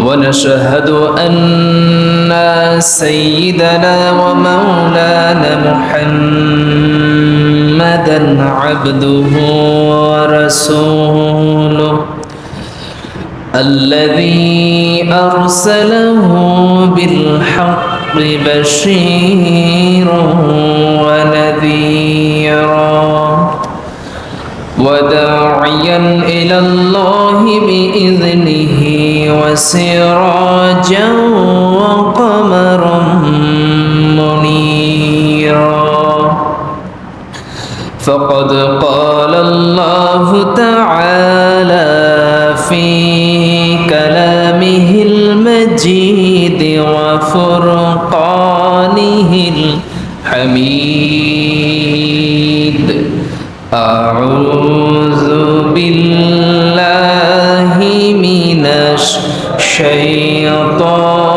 ونشهد أن سيدنا ومولانا محمدا عبده ورسوله الذي أرسله بالحق بشيرا ونذيرا وداعيا إلى الله بإذنه وسراجا وقمرا منيرا. فقد قال الله تعالى في كلامه المجيد وفرقانه الحميد. أعوذ الشيطان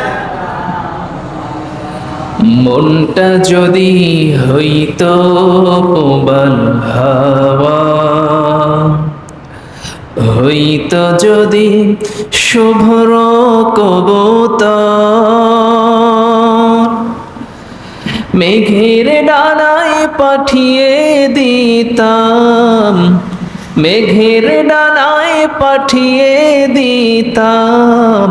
মনটা যদি হইত প্রবল হাওয়া, হইত যদি শুভ্র কবুতর, মেঘের ডানায় পাঠিয়ে দিতাম, মেঘের ডানায় পাঠিয়ে দিতাম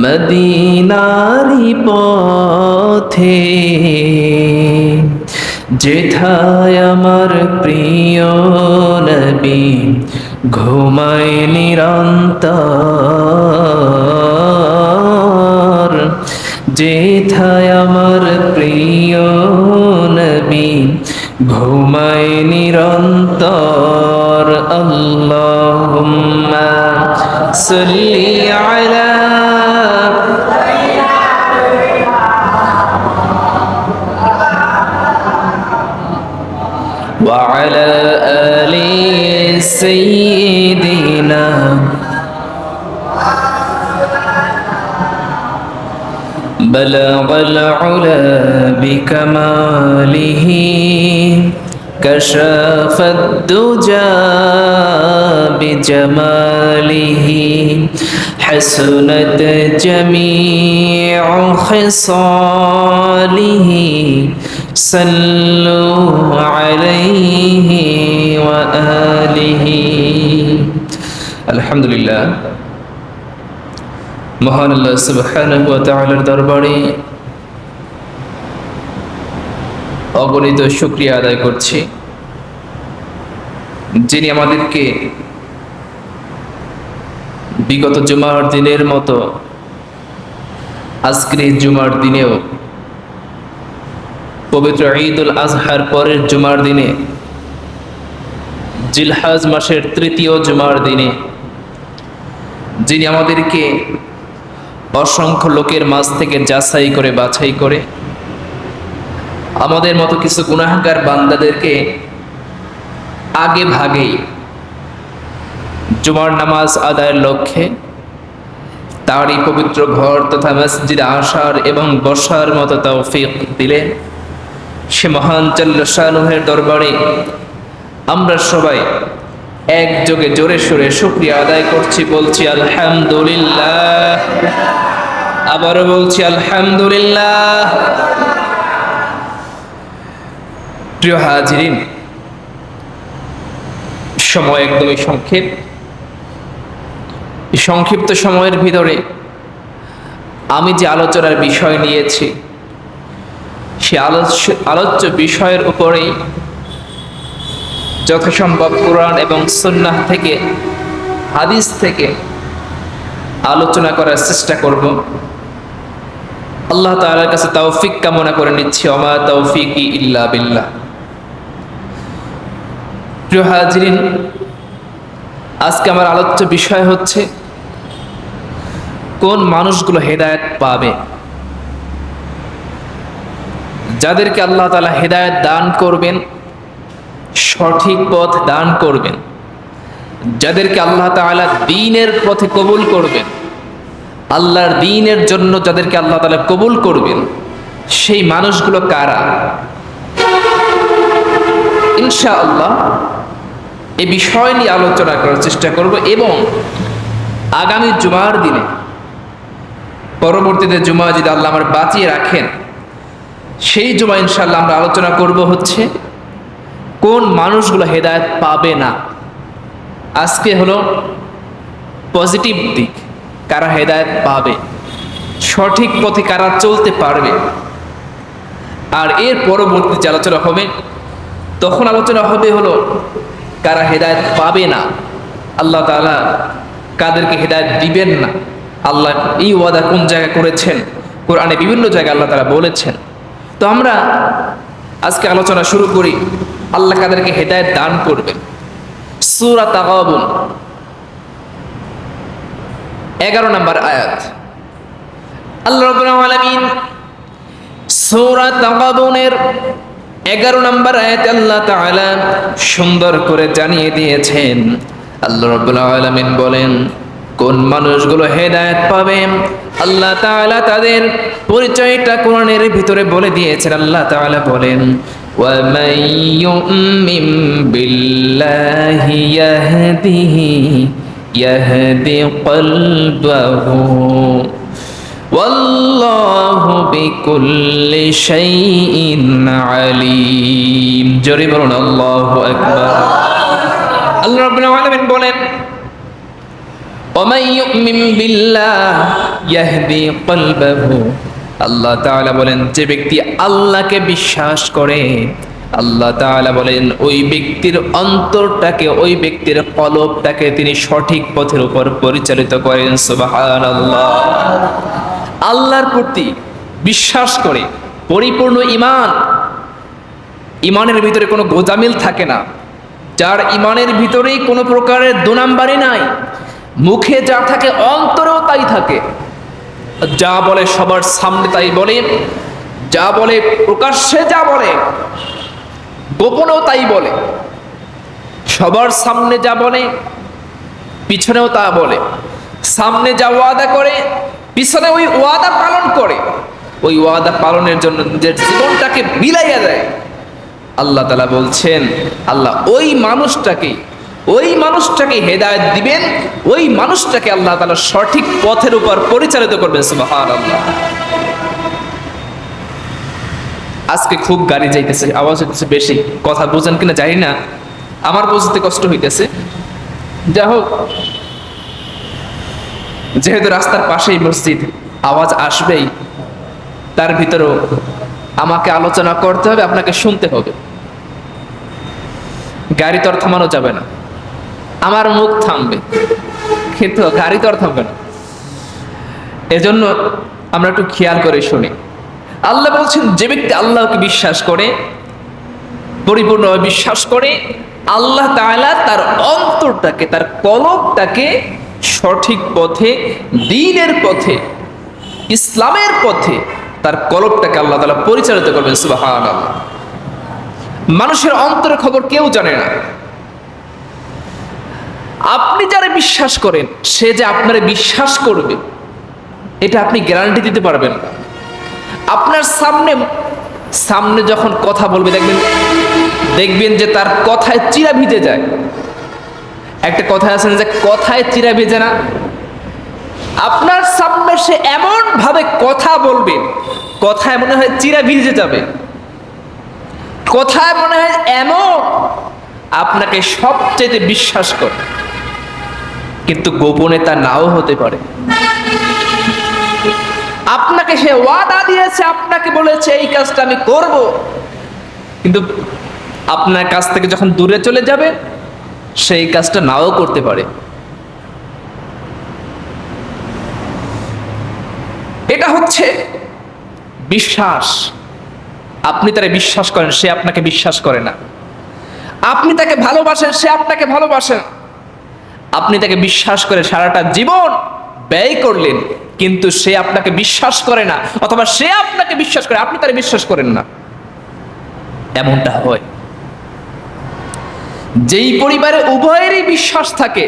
মদিনারি পথে, যেথায় আমার প্রিয় নবী ঘুমায় নিরন্তর, যেথায় আমার প্রিয় নবী ঘুমায় নিরন্তর। আল্লাহুম্মা সাল্লি سيدنا. بلغ العلا بكماله كشف الدجى بجماله حسنت جميع خصاله. صلوا عليه وآله الحمد لله মহান আল্লাহ সুবহানাহু ওয়া তাআলার দরবারে অগণিত শুকরিয়া আদায় করছি যিনি আমাদেরকে বিগত জুমার দিনের মতো আজকের এই জুমার দিনেও পবিত্র ঈদুল আজহার পরের জুমার দিনে, জিলহাজ মাসের তৃতীয় জুমার দিনে, যিনি আমাদেরকে অসংখ্য লোকের মাঝ থেকে যাচাই করে, বাছাই করে, আমাদের মতো কিছু গুনাহগার বান্দাদেরকে আগে ভাগেই জুমার নামাজ আদায়ের লক্ষ্যে তারই পবিত্র ঘর তথা মসজিদে আসার এবং বসার মতো তৌফিক দিলেন। সে মহান চাল্লাহের দরবারে আমরা সবাই একযোগে জোরে সোরে শুক্রিয়া আদায় করছি, বলছি আলহামদুলিল্লাহ। আবারও বলছি আলহামদুলিল্লাহ। প্রিয় হাজিরিন, সময় একদমই সংক্ষেপ। সংক্ষিপ্ত সময়ের ভিতরে আমি যে আলোচনার বিষয় নিয়েছি সে আলোচ্য আলোচ্য বিষয়ের উপরেই যথাসম্ভব কোরআন এবং সুন্নাহ থেকে, হাদিস থেকে আলোচনা করার চেষ্টা করব। আল্লাহ তাআলার কাছে তৌফিক কামনা করে নিচ্ছি। অমা তৌফিকি ইল্লা বিল্লাহ। প্রিয় হাজিরিন, আজকে আমার আলোচ্য বিষয় হচ্ছে, কোন মানুষগুলো হেদায়েত পাবে? যাদেরকে আল্লাহ তালা হেদায়েত দান করবেন, সঠিক পথ দান করবেন, যাদেরকে আল্লাহ তাআলা দিনের পথে কবুল করবেন, আল্লাহর দিনের জন্য যাদেরকে আল্লাহ তাআলা কবুল করবেন, সেই মানুষগুলো কারা? ইনশাআল্লাহ এই বিষয় নিয়ে আলোচনা করার চেষ্টা করব এবং আগামী জুমার দিনে, পরবর্তীতে জুমা যদি আল্লাহ আমার বাঁচিয়ে রাখেন সেই জুমা ইনশাল্লাহ আমরা আলোচনা করব হচ্ছে, কোন মানুষগুলো হেদায়ত পাবে না? আজকে হলো পজিটিভ দিক, কারা হেদায়ত পাবে? সঠিক পথে কারা চলতে পারবে? আর এর পরবর্তী যে আলোচনা হবে, তখন আলোচনা হবে হলো, কারা হেদায়ত পাবে না? আল্লাহ তাআলা কাদেরকে হেদায়ত দিবেন না? আল্লাহ এই ওয়াদা কোন জায়গায় করেছেন? কোরআনে বিভিন্ন জায়গায় আল্লাহ তারা বলেছেন। তো আমরা আজকে আলোচনা শুরু করি, আল্লাহ কাদেরকে হেদায়ত দান করবেন। সুরা তাগাবুন, এগারো নম্বর আয়াত। আল্লাহ রাব্বুল আলামিন সূরা তাগাবুনের এগারো নম্বর আয়াতে আল্লাহ তাআলা সুন্দর করে জানিয়ে দিয়েছেন। আল্লাহ রাব্বুল আলামিন বলেন কোন মানুষগুলো হেদায়েত পাবে আল্লাহ তাআলা তাদের পরিচয়টা কোরআনের ভিতরে বলে দিয়েছেন আল্লাহ তাআলা বলেন ومن يؤمن بالله يهده يهدي قلبه والله بكل شيء عليم জোরে বলুন আল্লাহু আকবার আল্লাহ রাব্বুল আলামিন বলেন ومن يؤمن بالله يهدي قلبه আল্লাহ তাআলা বলেন যে ব্যক্তি আল্লাহকে বিশ্বাস করে আল্লাহ তাআলা বলেন ওই ব্যক্তির অন্তরটাকে ওই ব্যক্তির কলবটাকে তিনি সঠিক পথের উপর পরিচালিত করেন সুবহানাল্লাহ আল্লাহর প্রতি বিশ্বাস করে পরিপূর্ণ ইমান ইমানের ভিতরে কোনো গোজামিল থাকে না যার ইমানের ভিতরেই কোনো প্রকারের দু নাম্বারই নাই মুখে যা থাকে, অন্তরেও তাই থাকে। যা বলে সবার সামনে তাই বলে, যা বলে প্রকাশ্যে যা বলে, গোপনেও তাই বলে। সবার সামনে যা বলে, পিছনেও তা বলে। সামনে যা ওয়াদা করে, পিছনে ওই ওয়াদা পালন করে। ওই ওয়াদা পালনের জন্য নিজের জীবনটাকে বিলাইয়া দেয়। আল্লাহ তালা বলছেন, আল্লাহ ওই মানুষটাকে ওই মানুষটাকে হেদায়ত দিবেন, ওই মানুষটাকে আল্লাহ তালা সঠিক পথের উপর পরিচালিত করবেন সুবাহান আল্লাহ আজকে খুব গাড়ি যাইতেছে, আওয়াজ হইতেছে বেশি। কথা বুঝেন কিনা জানি না, আমার বুঝতে কষ্ট হইতেছে। যা হোক, যেহেতু রাস্তার পাশেই মসজিদ, আওয়াজ আসবেই, তার ভিতরেও আমাকে আলোচনা করতে হবে, আপনাকে শুনতে হবে। গাড়ি তো আর থামানো যাবে না। আমার মুখ থামবে, কিন্তু গাড়ি তো আর থামবে না। এজন্য আমরা একটু খেয়াল করে শুনি। আল্লাহ বলছেন, যে ব্যক্তি আল্লাহকে বিশ্বাস করে, পরিপূর্ণভাবে বিশ্বাস করে, আল্লাহ তাআলা তার অন্তরটাকে, তার কলবটাকে সঠিক পথে, দিনের পথে, ইসলামের পথে, তার কলবটাকে আল্লাহ তাআলা পরিচালিত করবেন, সুবহানাল্লাহ। মানুষের অন্তরের খবর কেউ জানে না। আপনি যারা বিশ্বাস করেন, সে যে আপনারে বিশ্বাস করবে, এটা আপনি গ্যারান্টি দিতে পারবেন না। আপনার সামনে সামনে যখন কথা বলবে, দেখবেন দেখবেন যে তার কথায় চিরা ভিজে যায়। একটা কথা আছে যে কথায় চিরা ভিজে না? আপনার সামনে সে এমন ভাবে কথা বলবে, কথায় মনে হয় চিরা ভিজে যাবে। কথায় মনে হয় এমন, আপনাকে সবচেয়ে বিশ্বাস করে। কিন্তু গোপনে তা নাও হতে পারে। আপনাকে সে ওয়াদা দিয়েছে, আপনাকে বলেছে, এই কাজটা আমি করব। কিন্তু আপনার কাছ থেকে যখন দূরে চলে যাবে, সেই কাজটা নাও করতে পারে। এটা হচ্ছে বিশ্বাস। আপনি তারা বিশ্বাস করেন, সে আপনাকে বিশ্বাস করে না। আপনি তাকে ভালোবাসেন, সে আপনাকে ভালোবাসেন আপনি তাকে বিশ্বাস করে সারাটা জীবন ব্যয় করলেন, কিন্তু সে আপনাকে বিশ্বাস করে না, অথবা সে আপনাকে বিশ্বাস করে, আপনি তারে বিশ্বাস করেন না। এমনটা হয়। যেই পরিবারে উভয়েরই বিশ্বাস থাকে,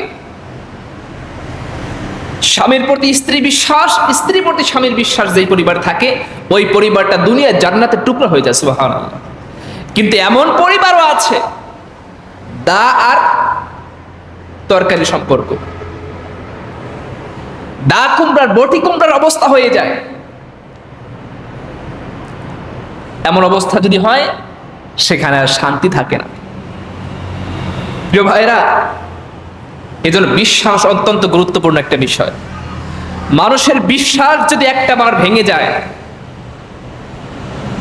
স্বামীর প্রতি স্ত্রী বিশ্বাস, স্ত্রীর প্রতি স্বামীর বিশ্বাস যেই পরিবার থাকে, ওই পরিবারটা দুনিয়ার জান্নাতের টুকরো হয়ে যায়, সুবহানাল্লাহ। কিন্তু এমন পরিবারও আছে, দা আর তরকারি সম্পর্ক। দা কুমড়ার, বটি কুমড়ার অবস্থা হয়ে যায়। এমন অবস্থা যদি হয়, সেখানে আর শান্তি থাকে না। প্রিয় ভাইরা এজন্য বিশ্বাস অত্যন্ত গুরুত্বপূর্ণ একটা বিষয়। মানুষের বিশ্বাস যদি একটা বার ভেঙে যায়,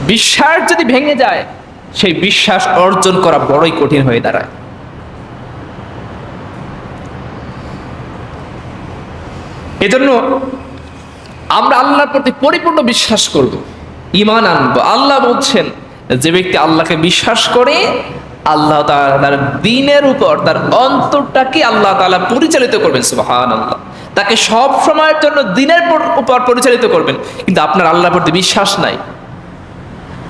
বিশ্বাস যদি ভেঙে যায়, সেই বিশ্বাস অর্জন করা বড়ই কঠিন হয়ে দাঁড়ায়। এজন্য আমরা আল্লাহর প্রতি পরিপূর্ণ বিশ্বাস করব ইমান আনব। আল্লাহ বলছেন যে ব্যক্তি আল্লাহকে বিশ্বাস করে, আল্লাহ তার দিনের উপর, তার অন্তরটাকে আল্লাহ তাআলা পরিচালিত করবেন সুবহান আল্লাহ তাকে সব সময়ের জন্য দিনের পর- উপর পরিচালিত করবেন, কিন্তু আপনার আল্লাহর প্রতি বিশ্বাস নাই।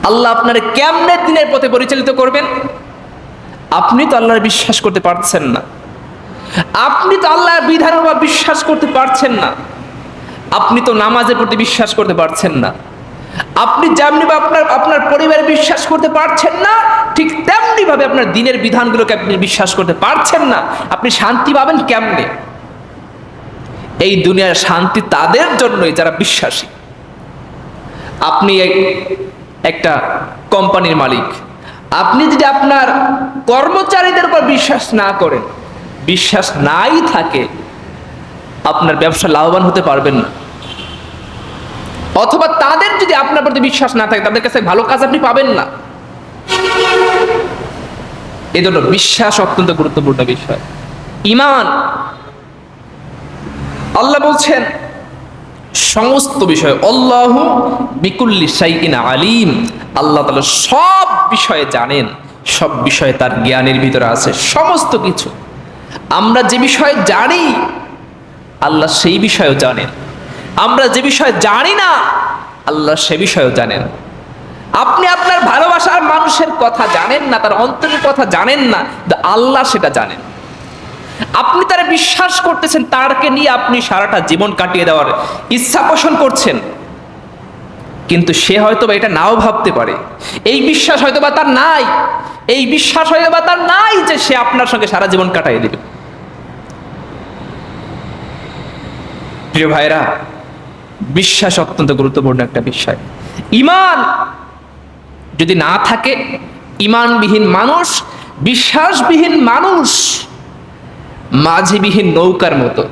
আল্লাহ আপনার কেমনে দিনের পথে পরিচালিত করবেন? আপনি তো আল্লাহর বিশ্বাস করতে পারছেন না। আপনি তো আল্লাহর বিধানের উপর বিশ্বাস করতে পারছেন না। আপনি তো নামাজের প্রতি বিশ্বাস করতে পারছেন না। আপনি যেমনি বা আপনার আপনার পরিবারে বিশ্বাস করতে পারছেন না, ঠিক তেমনি ভাবে আপনার দিনের বিধানগুলোকে আপনি বিশ্বাস করতে পারছেন না। আপনি শান্তি পাবেন কেমনে? এই দুনিয়ার শান্তি তাদের জন্যই যারা বিশ্বাসী। আপনি এক- একটা কোম্পানির মালিক। আপনি যদি আপনার কর্মচারীদের উপর বিশ্বাস না করেন বিশ্বাস নাই থাকে, আপনার ব্যবসা লাভবান হতে পারবেন না। অথবা তাদের যদি আপনার প্রতি বিশ্বাস না থাকে, তাদের কাছে ভালো কাজ আপনি পাবেন না। এই জন্য বিশ্বাস অত্যন্ত গুরুত্বপূর্ণ বিষয়। ইমান। আল্লাহ বলছেন, সমস্ত বিষয়, আল্লাহ বিকুল্লি সাইকিন আলিম। আল্লাহ তাআলা সব বিষয়ে জানেন, সব বিষয়ে তার জ্ঞানের ভিতরে আছে, সমস্ত কিছু। আমরা যে বিষয়ে জানি, আল্লাহ সেই বিষয়েও জানেন। আমরা যে বিষয়ে জানি না, আল্লাহ সে বিষয়েও জানেন। আপনি আপনার ভালোবাসার মানুষের কথা জানেন না, তার অন্তরের কথা জানেন না আল্লাহ সেটা জানেন। আপনি তারা বিশ্বাস করতেছেন, তারকে নিয়ে আপনি সারাটা জীবন কাটিয়ে দেওয়ার ইচ্ছা পোষণ করছেন। কিন্তু সে হয়তো বা এটা নাও ভাবতে পারে। এই বিশ্বাস হয়তো বা তার নাই। এই বিশ্বাস হয়তো বা তার নাই যে সে আপনার সঙ্গে সারা জীবন কাটাই দেবে। প্রিয় ভাইরা বিশ্বাস অত্যন্ত গুরুত্বপূর্ণ একটা বিষয়। ইমান যদি না থাকে, ইমানবিহীন মানুষ, বিশ্বাসবিহীন মানুষ, মাঝিবিহীন নৌকার মতো।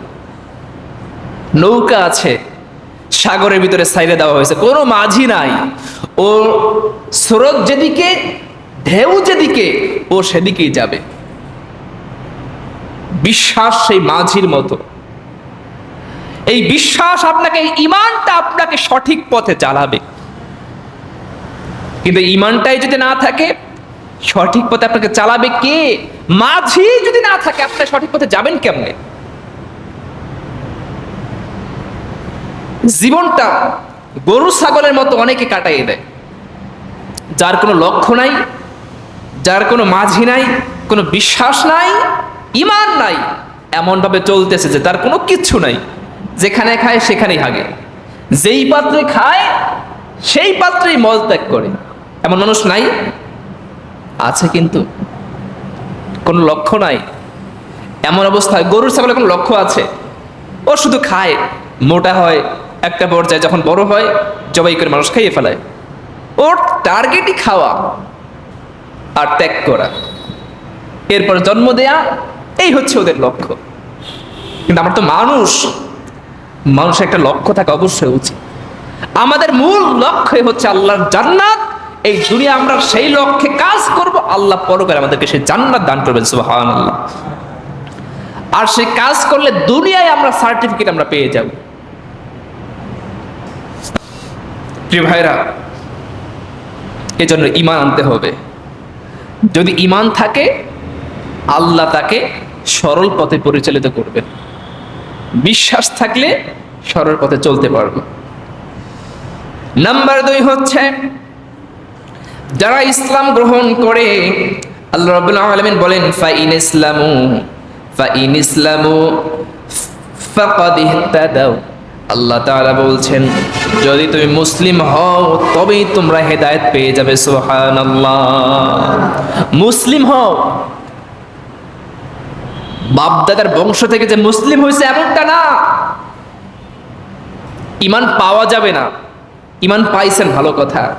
নৌকা আছে, সাগরের ভিতরে সাইরে দেওয়া হয়েছে। কোনো মাঝি নাই। ও স্রোত যেদিকে ঢেউ যেদিকে, ও সেদিকেই যাবে। বিশ্বাস সেই মাঝির মতো। এই বিশ্বাস আপনাকে, ইমানটা আপনাকে সঠিক পথে চালাবে। কিন্তু ইমানটাই যদি না থাকে, সঠিক পথে আপনাকে চালাবে কে? মাঝি যদি না থাকে, আপনি সঠিক পথে যাবেন কেমনে? জীবনটা গরু, ছাগলের মতো অনেকে কাটাইয়ে দেয়। যার কোনো লক্ষ্য নাই যার কোনো মাঝি নাই, কোনো বিশ্বাস নাই ইমান নাই, এমনভাবে চলতেছে যে তার কোনো কিচ্ছু নাই। যেখানে খায় সেখানেই হাগে। যেই পাত্রে খায়, সেই পাত্রেই মল ত্যাগ করে। এমন মানুষ নাই? আছে কিন্তু। কোনো লক্ষ্য নাই। এমন অবস্থায় গরুর ছাগলের কোনো লক্ষ্য আছে? ও শুধু খায়, মোটা হয়, একটা পর্যায়ে যখন বড় হয়, জবাই করে মানুষ খাইয়ে ফেলায়। ওর টার্গেটই খাওয়া। আর ত্যাগ করা। এরপর জন্ম দেয়া, এই হচ্ছে ওদের লক্ষ্য। কিন্তু আমার তো মানুষ, মানুষের একটা লক্ষ্য থাকা অবশ্যই উচিত। আমাদের মূল লক্ষ্য হচ্ছে আল্লাহর জান্নাত। এই দুনিয়া আমরা সেই লক্ষ্যে কাজ করব, আল্লাহ পরকালে আমাদেরকে সেই জান্নাত দান করবেন, সুবহানাল্লাহ। আর সেই কাজ করলে দুনিয়ায় আমরা সার্টিফিকেট আমরা পেয়ে যাব। প্রিয় ভাইরা, এজন্য ইমান আনতে হবে। যদি ইমান থাকে আল্লাহ তাকে সরল পথে পরিচালিত করবেন বিশ্বাস থাকলে সরল পথে চলতে পারবে নাম্বার দুই হচ্ছে যারা ইসলাম গ্রহণ করে আল্লাহ রাব্বুল আলামিন বলেন ফাইন ইসলামু ফাইন ইসলামু ফাকাদ আল্লাহ তাআলা বলছেন, যদি তুমি মুসলিম হও, তবেই তোমরা হেদায়েত পেয়ে যাবে, সুবহানাল্লাহ। মুসলিম হও। বাপদাদার বংশ থেকে যে মুসলিম হয়েছে এমনটা না। ইমান পাওয়া যাবে না। ইমান পাইছেন, ভালো কথা।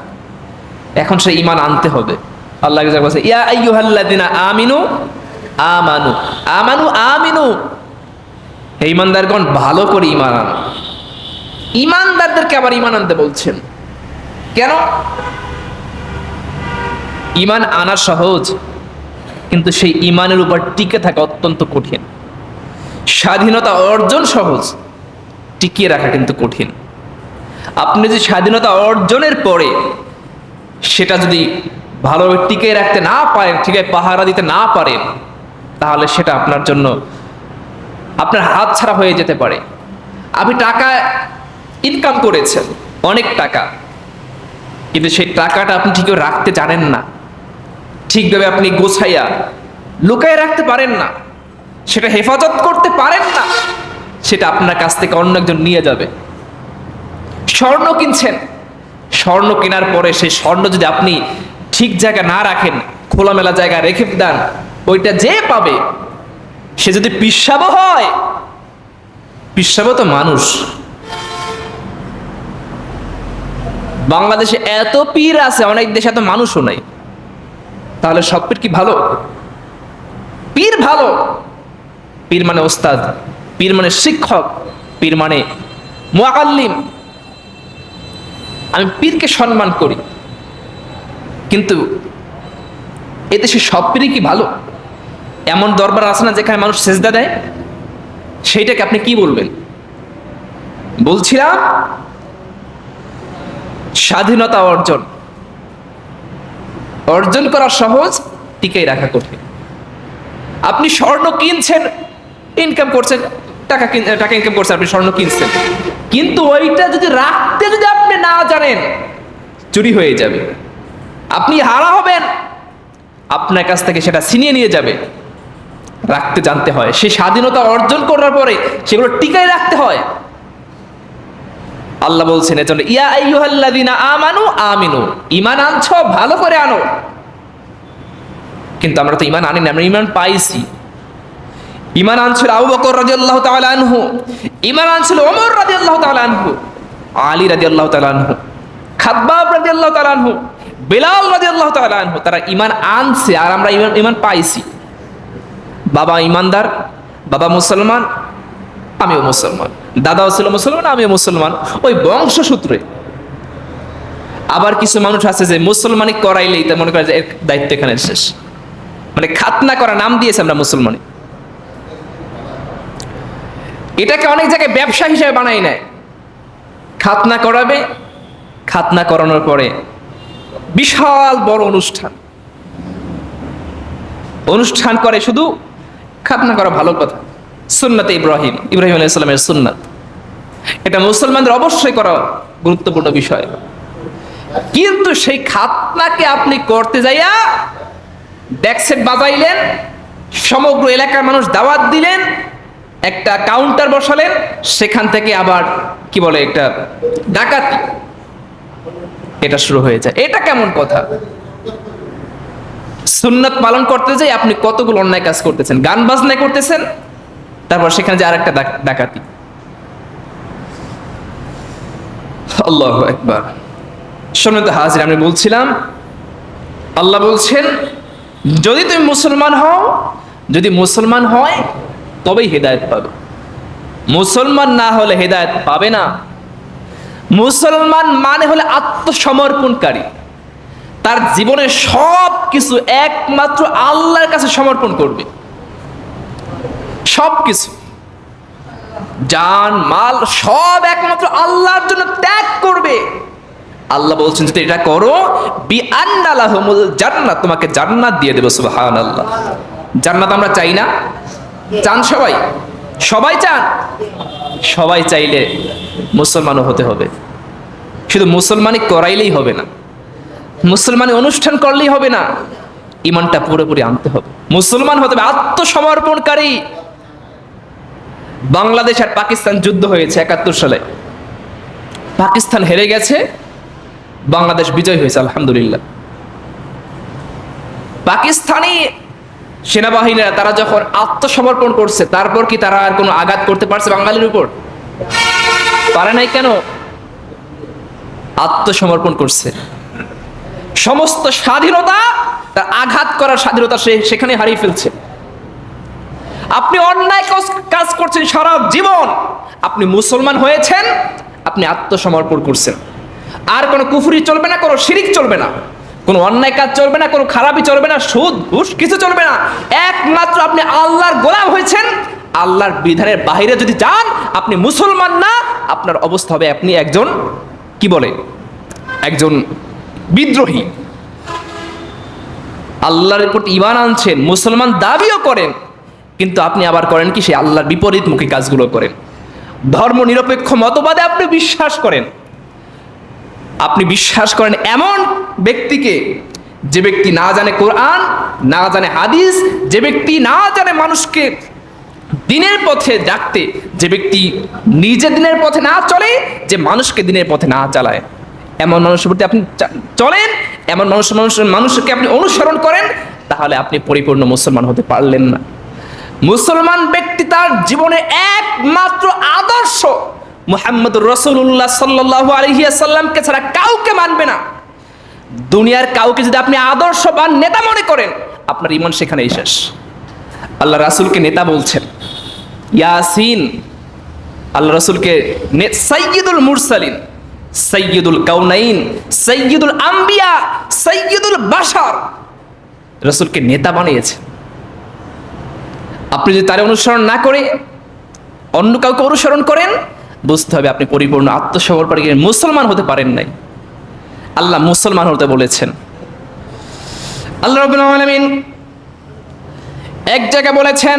এখন সে ইমান আনতে হবে। আল্লাহ বলছে, ইয়া আইয়ুহাল্লাযিনা আমিনু, আমানু। আমানু, আমিনু। হে ইমানদারগণ, ভালো করে ইমান আনো। ইমানদারদেরকে আবার ইমান আনতে বলছেন। কেন? ইমান আনা সহজ, কিন্তু সেই ইমানের উপর টিকে থাকা অত্যন্ত কঠিন। স্বাধীনতা অর্জন সহজ, টিকিয়ে রাখা কিন্তু কঠিন। আপনি যে স্বাধীনতা অর্জনের পরে সেটা যদি ভালোভাবে টিকে রাখতে না পারেন ঠিক আছে পাহারা দিতে না পারেন, তাহলে সেটা আপনার জন্য আপনার হাত ছাড়া হয়ে যেতে পারে। আপনি টাকা ইনকাম করেছেন, অনেক টাকা। কিন্তু সেই টাকাটা আপনি ঠিক রাখতে জানেন না। ঠিকভাবে আপনি গোছাইয়া লুকায় রাখতে পারেন না। সেটা হেফাজত করতে পারেন না। সেটা আপনার কাছ থেকে অন্য একজন নিয়ে যাবে। স্বর্ণ কিনছেন। স্বর্ণ কেনার পরে সেই স্বর্ণ যদি আপনি ঠিক জায়গা না রাখেন, খোলামেলা জায়গা রেখে দেন, ওইটা যে পাবে, সে যদি পিসাবও হয়, পিসাবও তো মানুষ। বাংলাদেশে এত পীর আছে, অনেক দেশে এত মানুষও নাই। তাহলে সব পীর কি ভালো? পীর ভালো। পীর মানে ওস্তাদ, পীর মানে শিক্ষক, পীর মানে মোয়াকাল্লিম আমি পীরকে সম্মান করি। কিন্তু এ এদেশে সব পীরই কি ভালো? এমন দরবার আছে না যেখানে মানুষ সেজদা দেয়? সেইটাকে আপনি কি বলবেন? বলছিলাম স্বাধীনতা অর্জন। অর্জন করা সহজ, টিকাই রাখা কঠিন। আপনি স্বর্ণ কিনছেন ইনকাম করছেন, টাকা টাকা ইনকাম করছেন, আপনি স্বর্ণ কিনছেন। কিন্তু ওইটা যদি রাখতে যদি আপনি না জানেন, চুরি হয়ে যাবে। আপনি হারা হবেন, আপনার কাছ থেকে সেটা ছিনিয়ে নিয়ে যাবে। রাখতে জানতে হয়। সে স্বাধীনতা অর্জন করার পরে সেগুলো টিকায় রাখতে হয়। আল্লাহ বলছেন এজন্য, ইয়া আইয়ুহাল্লাযিনা আমানু আমিনু, ঈমান আনছো, ভালো করে আনো। কিন্তু আমরা তো ঈমান আনি না আমরা ঈমান পাইছি। ঈমান আনছিল আবু বকর রাদিয়াল্লাহু তাআলা আনহু, ঈমান আনছিল ওমর রাদিয়াল্লাহু তাআলা আনহু, আলী রাদিয়াল্লাহু তাআলা আনহু খাব্বাব রাদিয়াল্লাহু তাআলা আনহু, বেলাল রাদিয়াল্লাহু তাআলা আনহু, তারা ঈমান আনছে আর আমরা ঈমান ঈমান পাইছি। বাবা ঈমানদার, বাবা মুসলমান, আমিও মুসলমান। দাদাও ছিল মুসলমান, আমিও মুসলমান। ওই বংশসূত্রে আবার কিছু মানুষ আছে যে মুসলমানি করাইলেই তা মনে করে যে দায়িত্ব এখানে শেষ। মানে খাতনা করা, নাম দিয়েছে আমরা মুসলমানি। এটাকে অনেক জায়গায় ব্যবসা হিসেবে বানাই নেয়। খাতনা করাবে, খাতনা করানোর পরে বিশাল বড় অনুষ্ঠান। অনুষ্ঠান করে শুধু খাতনা করা ভালো কথা। সুন্নাতে ইব্রাহিম ইব্রাহিম আলাইসালামের সুন্নাত। এটা মুসলমানদের অবশ্যই করা গুরুত্বপূর্ণ বিষয়। কিন্তু সেই খাতনাকে আপনি করতে যাইয়া ডেক্সেট বাজাইলেন, সমগ্র এলাকার মানুষ দাওয়াত দিলেন, একটা কাউন্টার বসালেন, সেখান থেকে আবার কি বলে একটা ডাকাতি এটা শুরু হয়ে যায়। এটা কেমন কথা? সুন্নত পালন করতে যাই আপনি কতগুলো অন্যায় কাজ করতেছেন? গান বাজনা করতেছেন, তারপর সেখানে যে আরেকটা ডাক- ডাকাতি। আল্লাহ একবার সম্মানিত হাজির আমি বলছিলাম, আল্লাহ বলছেন, যদি তুমি মুসলমান হও, যদি মুসলমান হয়, তবেই হেদায়েত পাবে। মুসলমান না হলে হেদায়েত পাবে না। মুসলমান মানে হলে আত্মসমর্পণকারী। তার জীবনের সব কিছু একমাত্র আল্লাহর কাছে সমর্পণ করবে। সব কিছু জান, মাল সব একমাত্র আল্লাহর জন্য ত্যাগ করবে। আল্লাহ বলছেন, যদি এটা করো বি আন্নালাহুমুল জান্নাত, তোমাকে জান্নাত দিয়ে দেবো, সুবহানাল্লাহ। জান্নাত আমরা চাই না। চান সবাই? সবাই চান? সবাই চাইলে মুসলমানও হতে হবে। শুধু মুসলমানই করাইলেই হবে না। মুসলমানি অনুষ্ঠান করলেই হবে না। ইমানটা পুরোপুরি আনতে হবে। মুসলমান হতে হবে আত্মসমর্পণকারী। বাংলাদেশ আর পাকিস্তান যুদ্ধ হয়েছে একাত্তর সালে। পাকিস্তান হেরে গেছে, বাংলাদেশ বিজয় হয়েছে, আলহামদুলিল্লাহ। পাকিস্তানি সেনাবাহিনীরা, তারা যখন আত্মসমর্পণ করছে, তারপর কি তারা আর কোনো আঘাত করতে পারছে বাঙালির উপর? পারে নাই কেন? আত্মসমর্পণ করছে। সমস্ত স্বাধীনতা, তার আঘাত করার স্বাধীনতা সে সেখানে হারিয়ে ফেলছে। আপনি অন্যায় কাজ- করছেন সারা জীবন। আপনি মুসলমান হয়েছেন, আপনি আত্মসমর্পণ করছেন। আর কোনো কুফুরি চলবে না, কোনো শিরিক চলবে না। কোনো অন্যায় কাজ চলবে না, কোনো খারাপই চলবে না, সুদ, ঘুষ কিছু চলবে না। একমাত্র আপনি আল্লাহর গোলাম হয়েছেন। আল্লাহর বিধানের বাইরে যদি যান, আপনি মুসলমান না, আপনার অবস্থা হবে আপনি একজন, কি বলে? একজন বিদ্রোহী। আল্লাহর প্রতি ইমান আনছেন, মুসলমান দাবিও করেন। কিন্তু আপনি আবার করেন কি সে আল্লাহর বিপরীতমুখী কাজগুলো করেন। ধর্ম নিরপেক্ষ মতবাদে আপনি বিশ্বাস করেন। আপনি বিশ্বাস করেন এমন ব্যক্তিকে, যে ব্যক্তি না জানে কোরআন, না জানে হাদিস, যে ব্যক্তি না জানে মানুষকে দিনের পথে ডাকতে, যে ব্যক্তি নিজে দিনের পথে না চলে, যে মানুষকে দিনের পথে না চালায়। এমন মানুষের প্রতি আপনি চলেন, এমন মানুষ মানুষের মানুষকে আপনি অনুসরণ করেন, তাহলে আপনি পরিপূর্ণ মুসলমান হতে পারলেন না। মুসলমান ব্যক্তি তার জীবনে একমাত্র আদর্শ মুহাম্মদ রসুল্লাহ সাল্লাহ আলহিয়াসাল্লামকে ছাড়া কাউকে মানবে না। দুনিয়ার কাউকে যদি আপনি আদর্শ বা নেতা মনে করেন, আপনার ইমান সেখানেই শেষ। আল্লাহ রাসুলকে নেতা বলছেন। ইয়াসিন, আল্লাহ রসুলকে সাইয়্যিদুল মুরসালিন সৈয়দুল কাউনাইন সৈয়দুল আম্বিয়া সৈয়দুল বাশার। রসুলকে নেতা বানিয়েছে আপনি যদি তার অনুসরণ না করে অন্য কাউকে অনুসরণ করেন, বুঝতে হবে আপনি পরিপূর্ণ আত্মসমর্পণ করে মুসলমান হতে পারেন নাই। আল্লাহ মুসলমান হতে বলেছেন। আল্লাহ রবুল এক জায়গায় বলেছেন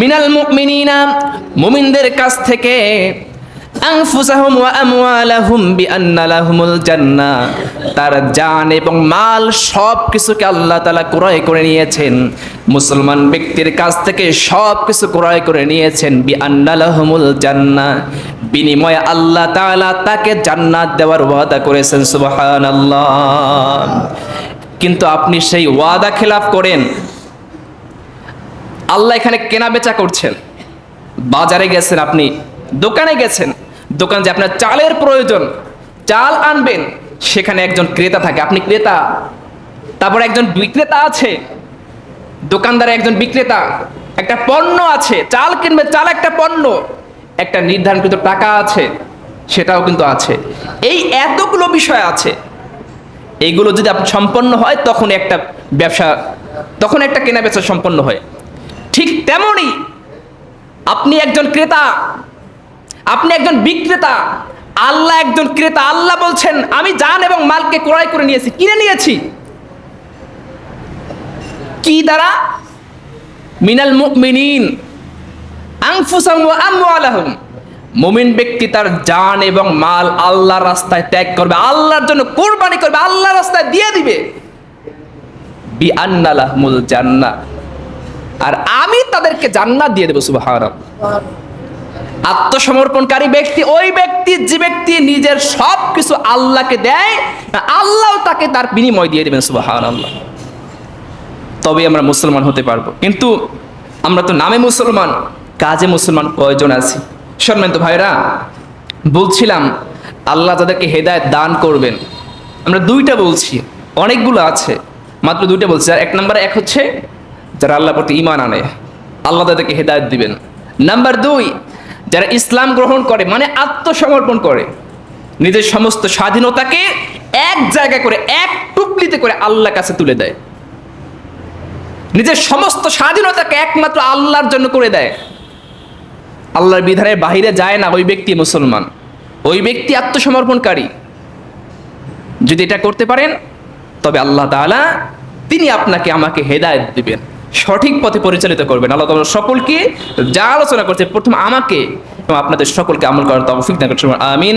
মিনাল মুমিনিনা, মুমিনদের কাছ থেকে আনফুসাহুম ওয়া আমওয়ালাহুম বিআন্না লাহুমুল জান্নাহ তার জান এবং মাল সব কিছুকে আল্লাহ তাআলা ক্রয় করে নিয়েছেন। মুসলমান ব্যক্তির কাছ থেকে সব কিছু ক্রয় করে নিয়েছেন বিআন্না লাহুমুল জান্নাহ বিনিময়ে আল্লাহ তাআলা তাকে জান্নাত দেওয়ার ওয়াদা করেছেন, সুবহানাল্লাহ। কিন্তু আপনি সেই ওয়াদা খেলাফ করেন আল্লাহ এখানে কেনা বেচা করছেন। বাজারে গেছেন আপনি, দোকানে গেছেন। দোকান যে আপনার চালের প্রয়োজন, চাল আনবেন, সেখানে একজন ক্রেতা থাকে। আপনি ক্রেতা, তারপর একজন বিক্রেতা আছে, দোকানদারে একজন বিক্রেতা, একটা পণ্য আছে, চাল কিনবে, চাল একটা পণ্য, একটা নির্ধারণকৃত টাকা আছে, সেটাও কিন্তু আছে। এই এতগুলো বিষয় আছে। এইগুলো যদি সম্পন্ন হয় তখন একটা ব্যবসা তখন একটা কেনা বেচা সম্পন্ন হয়। ঠিক তেমনই আপনি একজন ক্রেতা, আপনি একজন বিক্রেতা, আল্লাহ একজন ক্রেতা, আল্লাহ বলছেন, আমি জান এবং মালকে ক্রয় করে নিয়েছি, কিনে নিয়েছি। কি দ্বারা? মিনাল মুমিনিন আনফুসাহুম ওয়া আমওয়ালাহুম। মুমিন ব্যক্তি তার জান এবং মাল আল্লাহর রাস্তায় ত্যাগ করবে, আল্লাহর জন্য কোরবানি করবে, আল্লাহর রাস্তায় দিয়ে দিবে। বি আন্নালাহমুল জান্নাহ। আর আমি তাদেরকে জান্নাত দিয়ে দেবো, সুবহানাল্লাহ। আত্মসমর্পণকারী ব্যক্তি, ওই ব্যক্তি, যে ব্যক্তি নিজের সব কিছু আল্লাহকে দেয়, আল্লাহ তাকে তার বিনিময় দিয়ে দেবেন, সুবহানাল্লাহ। তবে আমরা মুসলমান হতে পারব। কিন্তু আমরা তো নামে মুসলমান, কাজে মুসলমান কয়জন আছি? সম্মানিত ভাইরা বলছিলাম, আল্লাহ তাদেরকে হেদায়েত দান করবেন, আমরা দুইটা বলছি, অনেকগুলো আছে, মাত্র দুইটা বলছি, আর এক নম্বরে এক হচ্ছে যারা আল্লাহ প্রতি ইমান আনে, আল্লাহ তাদেরকে হেদায়ত দিবেন। নাম্বার দুই, যারা ইসলাম গ্রহণ করে মানে আত্মসমর্পণ করে, নিজের সমস্ত স্বাধীনতাকে এক জায়গায় করে, এক টুকলিতে করে আল্লাহর কাছে তুলে দেয়। নিজের সমস্ত স্বাধীনতাকে একমাত্র আল্লাহর জন্য করে দেয়। আল্লাহর বিধানের বাহিরে যায় না ওই ব্যক্তি মুসলমান। ওই ব্যক্তি আত্মসমর্পণকারী। যদি এটা করতে পারেন, তবে আল্লাহ তাআলা, তিনি আপনাকে আমাকে হেদায়েত দিবেন। সঠিক পথে পরিচালিত করবেন। আল্লাহ তোমরা সকলকে যা আলোচনা করছে, প্রথম আমাকে এবং আপনাদের সকলকে আমল করার তৌফিক দান করছেন আমিন।